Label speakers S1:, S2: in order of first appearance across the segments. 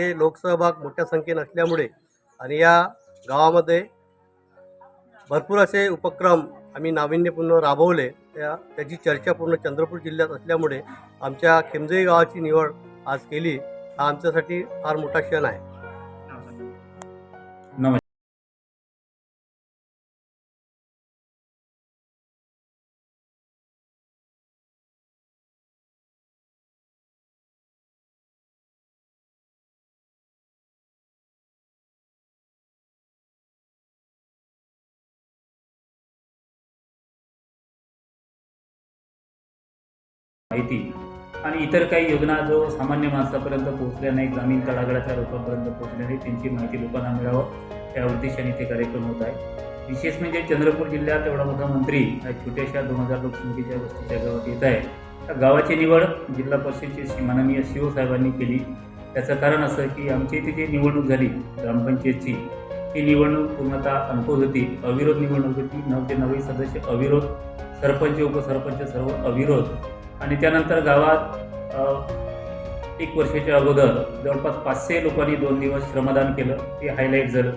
S1: हे लोकसहभाग मोठ्या संख्येने असल्यामुळे आणि या गावामध्ये भरपूर असे उपक्रम आम्ही नाविन्यपूर्ण राबवले. त्या त्याची चर्चा पूर्ण चंद्रपूर जिल्ह्यात असल्यामुळे आमच्या खेमजई गावाची निवड आज केली हा आमच्यासाठी फार मोठा क्षण आहे.
S2: माहिती. आणि इतर काही योजना जो सामान्य माणसापर्यंत पोहोचल्या नाही ग्रामीण तळागळाच्या लोकांपर्यंत पोहोचल्या नाही त्यांची माहिती लोकांना मिळावं. त्या उद्देशाने ते कार्यक्रम होत आहे विशेष म्हणजे चंद्रपूर जिल्ह्यात एवढा मोठा मंत्री या छोट्याशा दोन हजार लोकसंख्येच्या वस्तीच्या गावात येत आहे त्या गावाची निवड जिल्हा परिषदेचे श्री माननीय शिव साहेबांनी केली. त्याचं कारण असं की आमची इथे जी निवडणूक झाली ग्रामपंचायतची ही निवडणूक पूर्णतः अनकोज होती. अविरोध निवडणूक होती. नऊ ते नववी सदस्य अविरोध सरपंच उपसरपंच सर्व अविरोध. आणि त्यानंतर गावात एक वर्षाच्या अगोदर जवळपास पाचशे लोकांनी दोन दिवस श्रमदान केलं. ते हायलाईट झालं.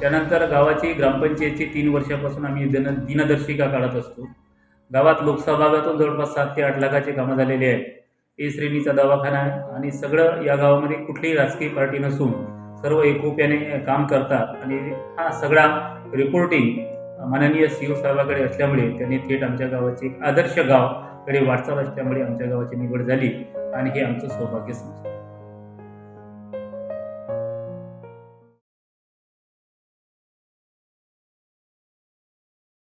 S2: त्यानंतर गावाची ग्रामपंचायतची तीन वर्षापासून आम्ही दिन दिनदर्शिका काढत असतो. गावात लोकसहभागातून जवळपास सात ते आठ लाखाची कामं झालेली आहेत. ए श्रेणीचा दवाखाना आहे आणि सगळं या गावामध्ये कुठलीही राजकीय पार्टी नसून सर्व एकोप्याने काम करतात आणि हा सगळा रिपोर्टिंग माननीय सी ओ साहेबाकडे असल्यामुळे त्यांनी थेट आमच्या गावाचे एक आदर्श गाव कडे वाटचाल असल्यामुळे आमच्या गावाची निवड झाली आणि हे आमचं सौभाग्य समजतं.